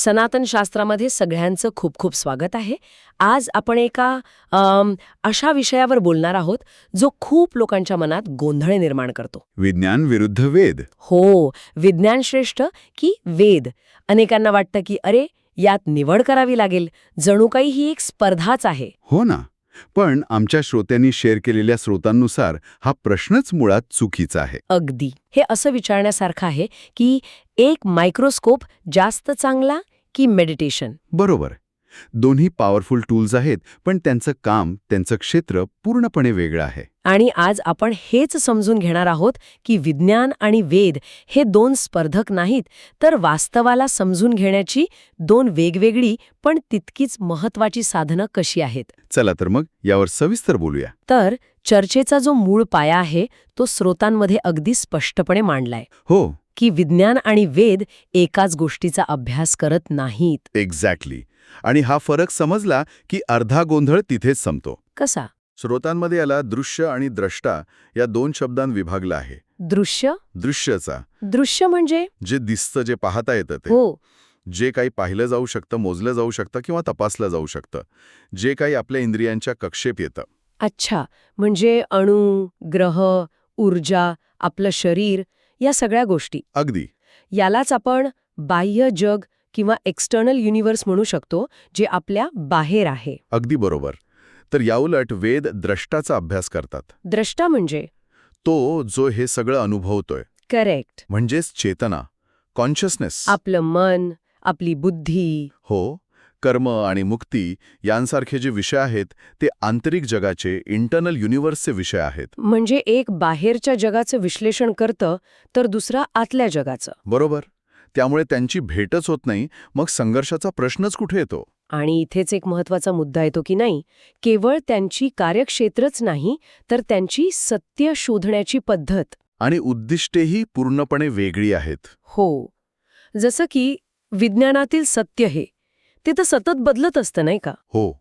सनातन शास्त्रामध्ये सगळ्यांचं खूप खूप स्वागत आहे. आज आपण एका अशा विषयावर बोलणार आहोत जो खूप लोकांच्या मनात गोंधळ निर्माण करतो. विज्ञान विरुद्ध वेद. हो विज्ञान श्रेष्ठ की वेद? अनेकांना वाटतं की अरे यात निवड करावी लागेल. जणू काही ही एक स्पर्धाच आहे. हो ना. पण आमच्या श्रोत्यांनी शेअर केलेल्या स्रोतांनुसार हा प्रश्नच मुळात चुकीचा आहे. अगदी. हे असं विचारण्यासारखं आहे की एक मायक्रोस्कोप जास्त चांगला की मेडिटेशन बरोबर. दोन्ही पॉवरफुल टूल्स आहेत पण त्यांचं काम त्यांचं क्षेत्र पूर्णपणे वेगळं आहे. आणि आज आपण हेच समजून घेणार आहोत की विज्ञान आणि वेद हे दोन स्पर्धक नाहीत तर वास्तवाला समजून घेण्याची दोन वेगवेगळी पण तितकीच महत्वाची साधनं कशी आहेत? चला तर मग यावर सविस्तर बोलूया. तर चर्चेचा जो मूळ पाया आहे तो स्रोतांमध्ये अगदी स्पष्टपणे मांडलाय. हो. की विज्ञान आणि वेद एकाच गोष्टीचा अभ्यास करत नाहीत. एक्झॅक्टली आणि हा फरक समजला की अर्धा गोंधळ तिथेच संपतो. कसा? श्रोतांमध्ये याला दृश्य आणि द्रष्टा या दोन शब्दांत विभागला आहे. दृश्य? दृश्यचा. दृश्य म्हणजे? जे दिसतं जे पाहता येतं ते. हो. जे काही पाहिलं जाऊ शकतं मोजलं जाऊ शकतं किंवा तपासलं जाऊ शकतं. जे काही आपल्या इंद्रियांच्या कक्षेप येतं. अच्छा. म्हणजे अणू ग्रह ऊर्जा आपलं शरीर या सगळ्या गोष्टी. अगदी. यालाच आपण बाह्य जग किंवा एक्सटर्नल युनिव्हर्स म्हणू शकतो जे आपल्या बाहेर आहे. अगदी बरोबर. तर याउलट वेद द्रष्टाचा अभ्यास करतात. द्रष्टा म्हणजे? तो जो हे सगळं अनुभवतोय. करेक्ट म्हणजेच चेतना. कॉन्शियसनेस आपलं मन आपली बुद्धी. हो. कर्म आणि मुक्ती यांसारखे जे विषय आहेत ते आंतरिक जगाचे इंटरनल युनिव्हर्सचे विषय आहेत. म्हणजे एक बाहेरच्या जगाचं विश्लेषण करतं तर दुसरा आतल्या जगाचं. बरोबर. त्यामुळे त्यांची भेटच होत नाही मग संघर्षाचा प्रश्नच कुठे येतो? आणि इथेच एक महत्त्वाचा मुद्दा येतो की नाही केवळ त्यांची कार्यक्षेत्रच नाही तर त्यांची सत्य शोधण्याची पद्धत. आणि उद्दिष्टेही पूर्णपणे वेगळी आहेत. हो. जसं की विज्ञानातील सत्य हे ते तर सतत बदलत असतं नाही का? हो.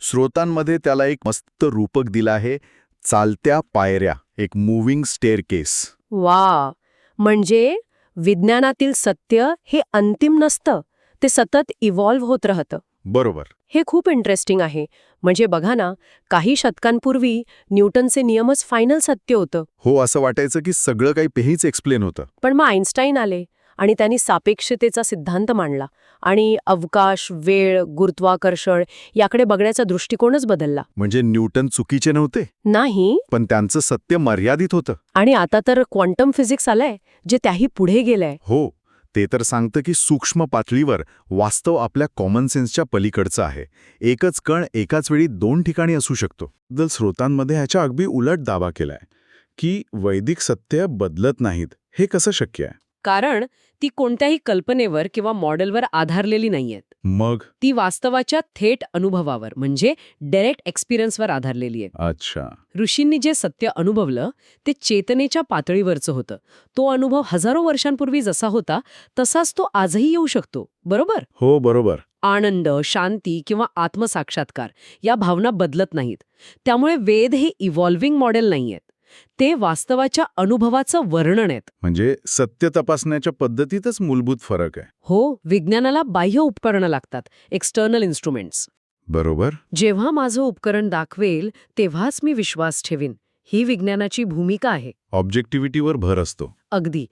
स्रोतांमध्ये त्याला एक मस्त रूपक दिलं आहे चालत्या पायऱ्या एक मूव्हिंग स्टेअर केस वा म्हणजे विज्ञानातील सत्य हे अंतिम नसतं ते सतत इव्हॉल्व्ह होत राहतं. बरोबर. हे खूप इंटरेस्टिंग आहे. म्हणजे बघा ना काही शतकांपूर्वी न्यूटनचे नियमच फायनल सत्य होतं. हो असं वाटायचं की सगळं काही पेहीच एक्सप्लेन होतं. पण मग आईन्स्टाईन आले. आणि त्यांनी सापेक्षतेचा सिद्धांत मांडला. आणि अवकाश वेळ गुरुत्वाकर्षण याकडे बघण्याचा दृष्टिकोनच बदलला. म्हणजे न्यूटन चुकीचे नव्हते? नाही. पण त्यांचं सत्य मर्यादित होतं. आणि आता तर क्वांटम फिजिक्स आलंय जे त्याही पुढे गेलंय. हो ते तर सांगतं की सूक्ष्म पातळीवर वास्तव आपल्या कॉमन सेन्सच्या पलीकडचं आहे. एकच कण एकाच वेळी दोन ठिकाणी असू शकतो. दल स्रोतांमध्ये ह्याच्या अगदी उलट दावा केलाय की वैदिक सत्य बदलत नाहीत. हे कसं शक्य आहे? कारण ती कोणत्याही कल्पनेवर किंवा मॉडेलवर आधारलेली नाहीयेत. मग? ती वास्तवाच्या थेट अनुभवावर म्हणजे डायरेक्ट एक्सपिरियन्सवर आधारलेली आहे अच्छा. ऋषींनी जे सत्य अनुभवलं ते चेतनेच्या पातळीवरचं होतं. तो अनुभव हजारो वर्षांपूर्वी जसा होता तसाच तो आजही येऊ शकतो. बरोबर? हो बरोबर. आनंद शांती किंवा आत्मसाक्षात्कार या भावना बदलत नाहीत. त्यामुळे वेद हे इव्हॉल्व्हिंग मॉडेल नाहीयेत. ते वास्तवाच्या अनुभवाचं वर्णन आहेत. म्हणजे सत्य तपासण्याच्या पद्धतीतच मूलभूत फरक आहे. हो विज्ञानाला बाह्य उपकरणं लागतात एक्सटर्नल इन्स्ट्रुमेंट्स बरोबर. जेव्हा माझं उपकरण दाखवेल तेव्हाच मी विश्वास ठेवीन. ही विज्ञानाची भूमिका आहे. ऑब्जेक्टिव्हिटीवर भर असतो. अगदी.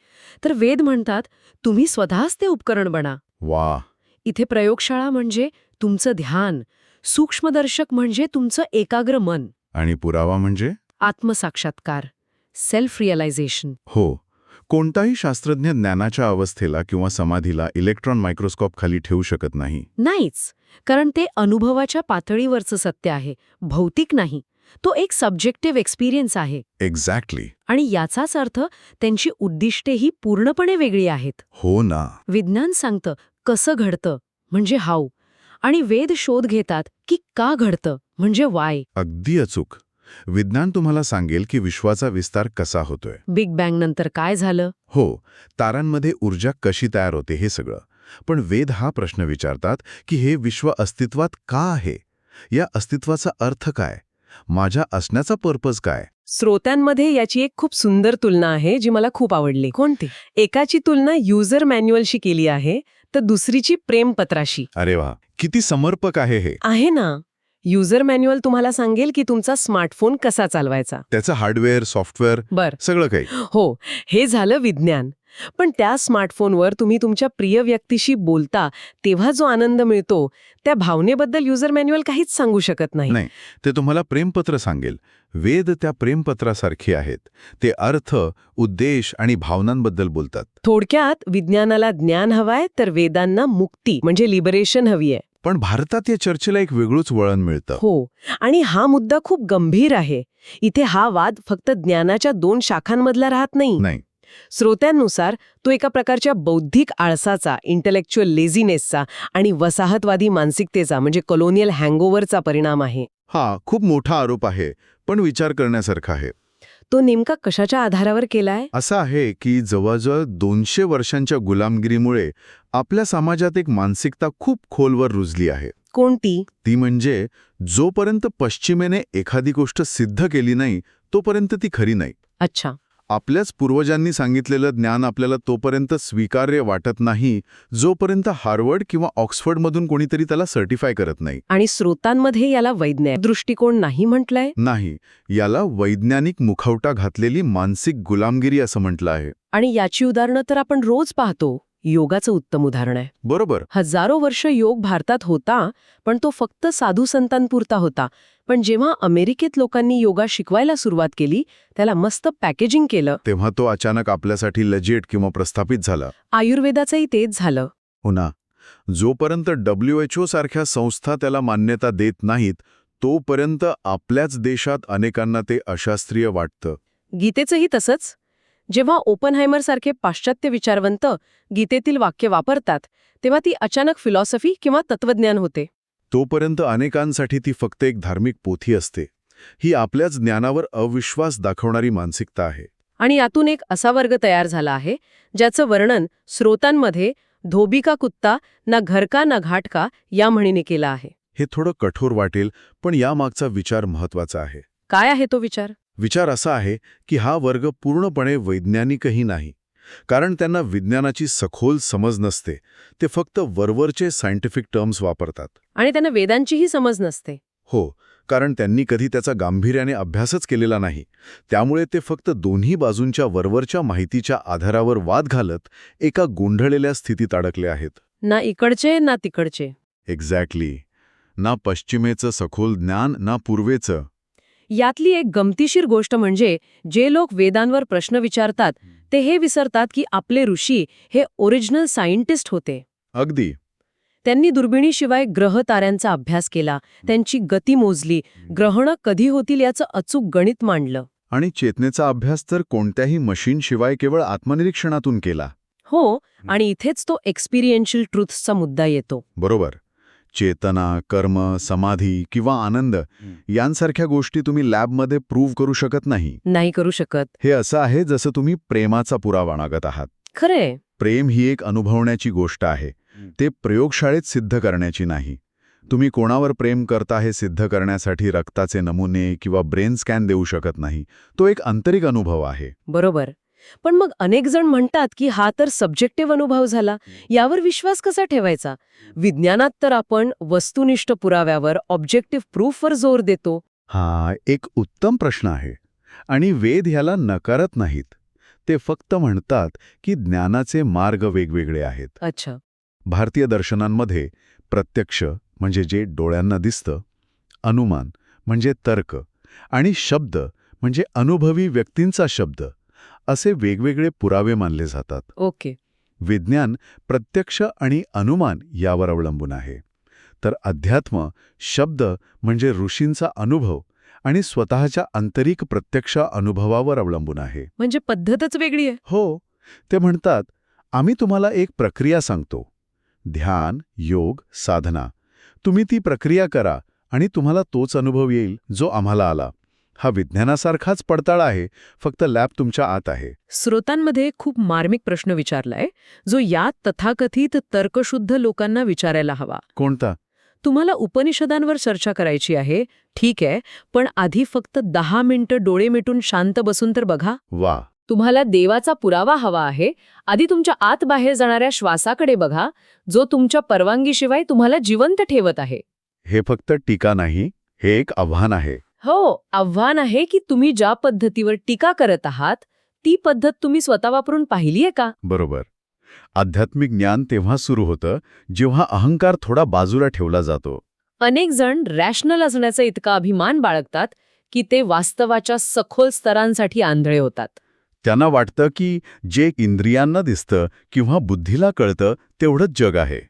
तर वेद म्हणतात तुम्ही स्वतःच ते उपकरण बना. वा. इथे प्रयोगशाळा म्हणजे तुमचं ध्यान सूक्ष्मदर्शक म्हणजे तुमचं एकाग्र मन. आणि पुरावा म्हणजे? आत्मसाक्षात्कार सेल्फ रिअलायझेशन हो. कोणताही शास्त्रज्ञ ज्ञानाच्या अवस्थेला किंवा समाधीला इलेक्ट्रॉन मायक्रोस्कोप खाली ठेवू शकत नाही. नाहीच. कारण ते अनुभवाच्या पातळीवरचं सत्य आहे. भौतिक नाही. तो एक सब्जेक्टिव्ह एक्सपिरियन्स आहे. एक्झॅक्टली आणि याचाच अर्थ त्यांची उद्दिष्टेही पूर्णपणे वेगळी आहेत. हो ना. विज्ञान सांगतं कसं घडतं म्हणजे हाऊ आणि वेद शोध घेतात की का घडतं म्हणजे वाय अगदी अचूक. विज्ञान तुम्हाला सांगेल की विश्वाचा विस्तार कसा होतोय. बिग बँग नंतर काय झालं? हो तारांमध्ये ऊर्जा कशी तयार होते हे सगळं. पण वेद हा प्रश्न विचारतात की हे विश्व अस्तित्वात का आहे? या अस्तित्वाचा अर्थ काय? माझ्या असण्याचा पर्पज काय? श्रोत्यांमध्ये याची एक खूप सुंदर तुलना आहे जी मला खूप आवडली. कोणती? एकाची तुलना युजर मॅन्युअलशी केली आहे तर दुसरीची प्रेमपत्राशी. अरे वा किती समर्पक आहे हे. आहे ना? युजर मॅन्युअल तुम्हाला सांगेल की तुमचा स्मार्टफोन कसा चालवायचा. त्याचं हार्डवेअर सॉफ्टवेअर बर. सगळं काही. हो हे झालं विज्ञान. पण त्या स्मार्टफोनवर तुम्ही तुमच्या प्रिय व्यक्तीशी बोलता तेव्हा जो आनंद मिळतो त्या भावनेबद्दल युजर मॅन्युअल काहीच सांगू शकत नाही. नाही ते तुम्हाला प्रेमपत्र सांगेल. वेद त्या प्रेमपत्रासारखे आहेत. ते अर्थ उद्देश आणि भावनांबद्दल बोलतात. थोडक्यात विज्ञानाला ज्ञान हवाय तर वेदांना मुक्ती म्हणजे लिबरेशन हवी आहे पण भारतात या चर्चेला एक वेगळंच वळण मिळतं. हो आणि हा मुद्दा खूप गंभीर आहे. इथे हा वाद फक्त ज्ञानाच्या दोन शाखांमधला राहत नाही. नाही. श्रोत्यांनुसार तो एका प्रकारच्या बौद्धिक आळसाचा इंटलेक्च्युअल लेझिनेसचा आणि वसाहतवादी मानसिकतेचा म्हणजे कॉलोनियल हँगओव्हरचा परिणाम आहे. हा खूप मोठा आरोप आहे पण विचार करण्यासारखा आहे. तो नेमका कशाच्या आधारावर केलाय? असं आहे की जवळजवळ दोनशे वर्षांच्या गुलामगिरीमुळे आपल्या समाजात एक मानसिकता खूप खोलवर रुजली आहे. कोणती? ती म्हणजे जोपर्यंत पश्चिमेने एखादी गोष्ट सिद्ध केली नाही तोपर्यंत ती खरी नाही. अच्छा. आपल्याच पूर्वजांनी सांगितलेलं ज्ञान आपल्याला तोपर्यंत स्वीकार्य वाटत नाही जोपर्यंत हार्वर्ड किंवा ऑक्सफर्डमधून कोणीतरी त्याला सर्टिफाय करत नाही. आणि स्रोतांमध्ये याला वैज्ञानिक दृष्टिकोन नाही म्हटलंय? नाही याला वैज्ञानिक मुखवटा घातलेली मानसिक गुलामगिरी असं म्हटलं आहे. आणि याची उदाहरणं तर आपण रोज पाहतो. योगाचं उत्तम उदाहरण आहे. बरोबर. हजारो वर्ष योग भारतात होता पण तो फक्त साधू संतांपुरता होता. पण जेव्हा अमेरिकेत लोकांनी योगा शिकवायला सुरुवात केली त्याला मस्त पॅकेजिंग केलं. तेव्हा तो अचानक आपल्यासाठी लजेट किंवा प्रस्थापित झाला. आयुर्वेदाचंही तेच झालं. हो ना. जोपर्यंत डब्ल्यू एच सारख्या संस्था त्याला मान्यता देत नाहीत तोपर्यंत आपल्याच देशात अनेकांना ते अशास्त्रीय वाटतं. गीतेचंही तसंच. जेव्हा ओपनहायमर सारखे पाश्चात्य विचारवंत गीतेतील वाक्य वापरतात तेव्हा ती अचानक फिलॉसॉफी किंवा तत्वज्ञान होते. तोपर्यंत अनेकांसाठी ती फक्त एक धार्मिक पोथी असते. ही आपल्याच ज्ञानावर अविश्वास दाखवणारी मानसिकता आहे. आणि यातून एक असा वर्ग तयार झाला आहे ज्याचं वर्णन स्रोतांमध्ये धोबी का कुत्ता ना घर का ना घाट का या म्हणीने केलं आहे. हे थोडं कठोर वाटेल पण यामागचा विचार महत्त्वाचा आहे. काय आहे तो विचार? विचार असा आहे की हा वर्ग पूर्णपणे वैज्ञानिकही नाही. कारण त्यांना विज्ञानाची सखोल समज नसते. ते फक्त वरवरचे सायंटिफिक टर्म्स वापरतात. आणि त्यांना वेदांचीही समज नसते. हो कारण त्यांनी कधी त्याचा गांभीर्याने अभ्यासच केलेला नाही. त्यामुळे ते फक्त दोन्ही बाजूंच्या वरवरच्या माहितीच्या आधारावर वाद घालत एका गोंधळलेल्या स्थितीत अडकले आहेत. ना इकडचे ना तिकडचे. एक्झॅक्टली ना पश्चिमेचं सखोल ज्ञान ना पूर्वेचं. यातली एक गमतीशीर गोष्ट म्हणजे जे लोक वेदांवर प्रश्न विचारतात ते हे विसरतात की आपले ऋषी हे ओरिजिनल सायंटिस्ट होते. अगदी. त्यांनी दुर्बिणीशिवाय ग्रह ताऱ्यांचा अभ्यास केला त्यांची गती मोजली ग्रहणं कधी होतील याचं अचूक गणित मांडलं. आणि चेतनेचा अभ्यास तर कोणत्याही मशीनशिवाय केवळ आत्मनिरीक्षणातून केला. हो आणि इथेच तो एक्सपिरियन्शियल ट्रुथचा मुद्दा येतो. बरोबर. चेतना कर्म समाधी किंवा आनंद यांसारख्या गोष्टी तुम्ही लॅबमध्ये प्रूव्ह करू शकत नाही. नाही करू शकत. हे असं आहे जसं तुम्ही प्रेमाचा पुरावा मागत आहात. खरंय. प्रेम ही एक अनुभवण्याची गोष्ट आहे. ते प्रयोगशाळेत सिद्ध करण्याची नाही. तुम्ही कोणावर प्रेम करता हे सिद्ध करण्यासाठी रक्ताचे नमुने किंवा ब्रेन स्कॅन देऊ शकत नाही. तो एक आंतरिक अनुभव आहे. बरोबर. पण मग अनेक जण म्हणतात की हा तर सब्जेक्टिव्ह अनुभव झाला. यावर विश्वास कसा ठेवायचा? विज्ञानात तर आपण वस्तुनिष्ठ पुराव्यावर ऑब्जेक्टिव्ह प्रूफवर जोर देतो. हा एक उत्तम प्रश्न आहे. आणि वेद ह्याला नकारत नाहीत. ते फक्त म्हणतात की ज्ञानाचे मार्ग वेगवेगळे आहेत. अच्छा. भारतीय दर्शनांमध्ये प्रत्यक्ष म्हणजे जे डोळ्यांना दिसतं अनुमान म्हणजे तर्क आणि शब्द म्हणजे अनुभवी व्यक्तींचा शब्द. असे वेगवेगळे पुरावे मानले जातात. ओके. विज्ञान प्रत्यक्ष आणि अनुमान यावर अवलंबून आहे. तर अध्यात्म शब्द म्हणजे ऋषींचा अनुभव आणि स्वतःच्या आंतरिक प्रत्यक्ष अनुभवावर अवलंबून आहे. म्हणजे पद्धतच वेगळी आहे. हो. ते म्हणतात आम्ही तुम्हाला एक प्रक्रिया सांगतो. ध्यान योग साधना. तुम्ही ती प्रक्रिया करा आणि तुम्हाला तोच अनुभव येईल जो आम्हाला आला. हा विज्ञानासारखाच पडताळ आहे फक्त लॅब तुमच्या आत आहे. स्रोतांमध्ये खूप मार्मिक प्रश्न विचारलाय जो या तथाकथित तर्कशुद्ध लोकांना विचारायला हवा. कोणता? तुम्हाला उपनिषदांवर चर्चा करायची आहे ठीक आहे पण आधी फक्त दहा मिनिटं डोळे मिटून शांत बसून तर बघा. वा. तुम्हाला देवाचा पुरावा हवा आहे आधी तुमच्या आत बाहेर जाणाऱ्या श्वासाकडे बघा जो तुमच्या परवानगीशिवाय तुम्हाला जिवंत ठेवत आहे. हे फक्त टीका नाही हे एक आव्हान आहे. हो आव्हान आहे की तुम्ही ज्या पद्धतीवर टीका करत आहात ती पद्धत तुम्ही स्वतः वापरून पाहिलीये का? बरोबर. आध्यात्मिक ज्ञान तेव्हा सुरू होतं जेव्हा अहंकार थोडा बाजूला ठेवला जातो. अनेक जण रॅशनल असण्याचा इतका अभिमान बाळगतात की ते वास्तवाच्या सखोल स्तरांसाठी आंधळे होतात. त्यांना वाटतं की जे इंद्रियांना दिसतं किंवा बुद्धीला कळतं तेवढंच जग आहे.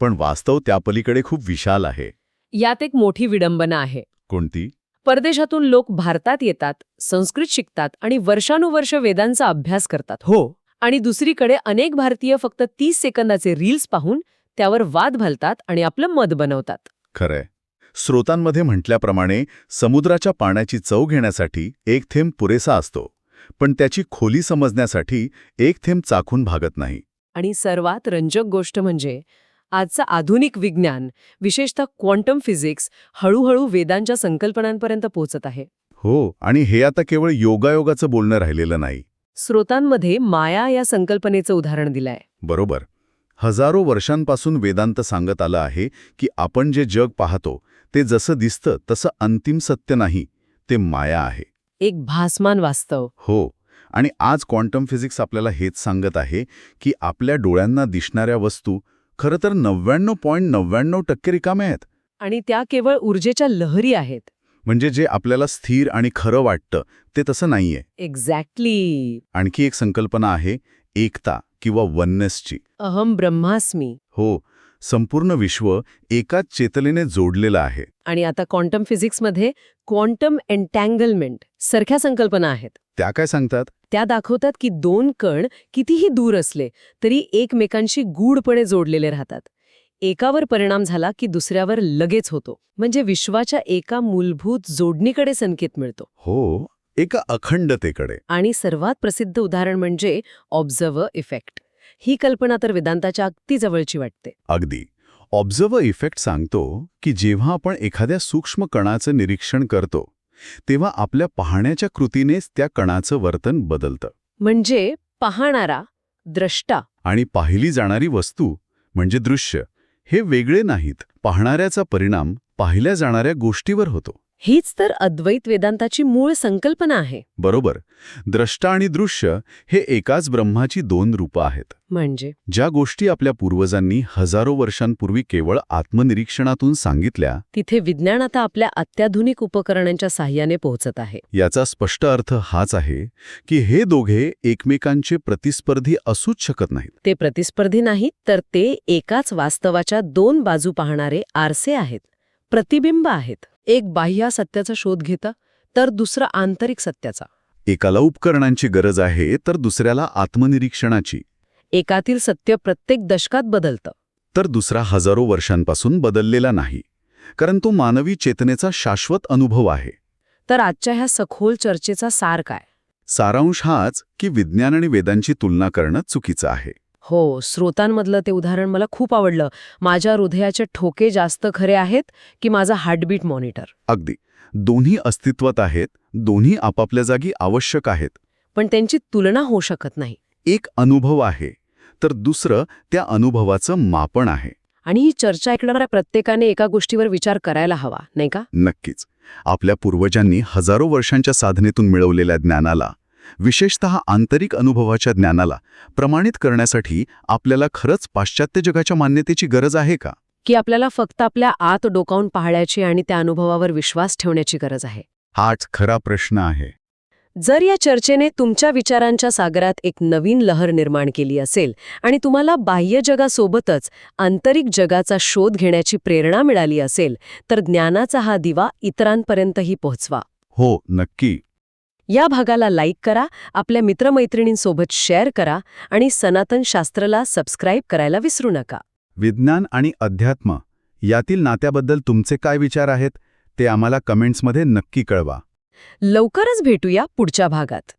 पण वास्तव त्यापलीकडे खूप विशाल आहे. यात एक मोठी विडंबना आहे. कोणती? परदेशातून लोक भारतात येतात संस्कृत शिकतात आणि वर्षानुवर्ष वेदांचा अभ्यास करतात. हो. आणि दुसरीकडे अनेक भारतीय फक्त तीस सेकंदाचे रील्स पाहून त्यावर वाद घालतात आणि आपलं मत बनवतात. खरंय. स्रोतांमध्ये म्हटल्याप्रमाणे समुद्राच्या पाण्याची चव घेण्यासाठी एक थेंब पुरेसा असतो पण त्याची खोली समजण्यासाठी एक थेंब चाखून भागत नाही. आणि सर्वात रंजक गोष्ट म्हणजे आजचं आधुनिक विज्ञान विशेषतः क्वांटम फिजिक्स हळूहळू वेदांच्या संकल्पनांपर्यंत पोहोचत आहे. हो आणि हे आता केवळ योगायोगाचं बोलणं राहिलेलं नाही. स्रोतांमध्ये माया या संकल्पनेचं उदाहरण दिलंय. बरोबर. हजारो वर्षांपासून वेदांत सांगत आलं आहे की आपण जे जग पाहतो ते जसं दिसतं तसं अंतिम सत्य नाही ते माया आहे. एक भासमान वास्तव. हो आणि आज क्वांटम फिजिक्स आपल्याला हेच सांगत आहे की आपल्या डोळ्यांना दिसणाऱ्या वस्तू खरं तर नव्याण्णव पॉईंट नव्याण्णव टक्के रिकाम्या आहेत. आणि त्या केवळ ऊर्जेच्या लहरी आहेत. म्हणजे जे आपल्याला स्थिर आणि खरं वाटतं ते तसं नाहीये. एक्झॅक्टली आणखी एक संकल्पना आहे एकता किंवा वननेसची अहम ब्रह्मास्मी. हो संपूर्ण विश्व एकाच चेतनेने जोडलेलं आहे. आणि आता क्वांटम फिजिक्समध्ये क्वांटम एन्टँगलमेंट सारख्या संकल्पना आहेत. त्या काय सांगतात? त्या दाखवतात की दोन कण कितीही दूर असले तरी एकमेकांशी गूढपणे जोडलेले राहतात. एकावर परिणाम झाला की दुसऱ्यावर लगेच होतो. म्हणजे विश्वाच्या एका मूलभूत जोडणीकडे संकेत मिळतो. हो एका अखंडतेकडे. आणि सर्वात प्रसिद्ध उदाहरण म्हणजे ऑब्झर्व्हर इफेक्ट ही कल्पना तर वेदांताच्या अगदी जवळची वाटते. अगदी. ऑब्झर्व्हर इफेक्ट सांगतो की जेव्हा आपण एखाद्या सूक्ष्म कणाचं निरीक्षण करतो तेव्हा आपल्या पाहण्याच्या कृतीनेच त्या कणाचं वर्तन बदलतं. म्हणजे पाहणारा द्रष्टा. आणि पाहिली जाणारी वस्तू म्हणजे दृश्य हे वेगळे नाहीत. पाहणाऱ्याचा परिणाम पाहिल्या जाणाऱ्या गोष्टीवर होतो. हीच तर अद्वैत वेदांताची मूळ संकल्पना आहे. बरोबर. द्रष्टा आणि दृश्य हे एकाच ब्रह्माची दोन रूपं आहेत. म्हणजे? ज्या गोष्टी आपल्या पूर्वजांनी हजारो वर्षांपूर्वी केवळ आत्मनिरीक्षणातून सांगितल्या तिथे विज्ञान आता आपल्या अत्याधुनिक उपकरणांच्या साह्याने पोहोचत आहे. याचा स्पष्ट अर्थ हाच आहे की हे दोघे एकमेकांचे प्रतिस्पर्धी असूच शकत नाहीत. ते प्रतिस्पर्धी नाहीत तर ते एकाच वास्तवाच्या दोन बाजू पाहणारे आरसे आहेत. प्रतिबिंब आहेत. एक बाह्य सत्याचा शोध घेता तर दुसरा आंतरिक सत्याचा. एकाला उपकरणांची गरज आहे तर दुसऱ्याला आत्मनिरीक्षणाची. एकातील सत्य प्रत्येक दशकात बदलतं. तर दुसरा हजारो वर्षांपासून बदललेला नाही कारण तो मानवी चेतनेचा शाश्वत अनुभव आहे. तर आजच्या ह्या सखोल चर्चेचा सार काय? सारांश हाच की विज्ञान आणि वेदांची तुलना करणं चुकीचं आहे. हो स्रोतांमधलं ते उदाहरण मला खूप आवडलं. माझ्या हृदयाचे ठोके जास्त खरे आहेत की माझा हार्टबीट मॉनिटर. अगदी. दोन्ही अस्तित्वात आहेत दोन्ही आपापल्या जागी आवश्यक आहेत. पण त्यांची तुलना होऊ शकत नाही. एक अनुभव आहे तर दुसरं त्या अनुभवाचं मापन आहे. आणि ही चर्चा ऐकणाऱ्या प्रत्येकाने एका गोष्टीवर विचार करायला हवा नाही का? नक्कीच. आपल्या पूर्वजांनी हजारो वर्षांच्या साधनेतून मिळवलेल्या ज्ञानाला विशेषतः आंतरिक अनुभवाच्या ज्ञानाला प्रमाणित करण्यासाठी आपल्याला खरंच पाश्चात्य जगाच्या मान्यतेची गरज आहे का? की आपल्याला फक्त आपल्या आत डोकावून पाहण्याची आणि त्या अनुभवावर विश्वास ठेवण्याची गरज आहे? हाच खरा प्रश्न आहे. जर या चर्चेने तुमच्या विचारांच्या सागरात एक नवीन लहर निर्माण केली असेल आणि तुम्हाला बाह्य जगासोबतच आंतरिक जगाचा शोध घेण्याची प्रेरणा मिळाली असेल तर ज्ञानाचा हा दिवा इतरांपर्यंतही पोहोचवा. हो नक्की. या भागाला लाईक करा आपल्या मित्रमैत्रिणींसोबत शेअर करा आणि सनातन शास्त्रला सबस्क्राईब करायला विसरू नका. विज्ञान आणि अध्यात्म यातील नात्याबद्दल तुमचे काय विचार आहेत ते आम्हाला कमेंट्समध्ये नक्की कळवा. लवकरच भेटूया पुढच्या भागात.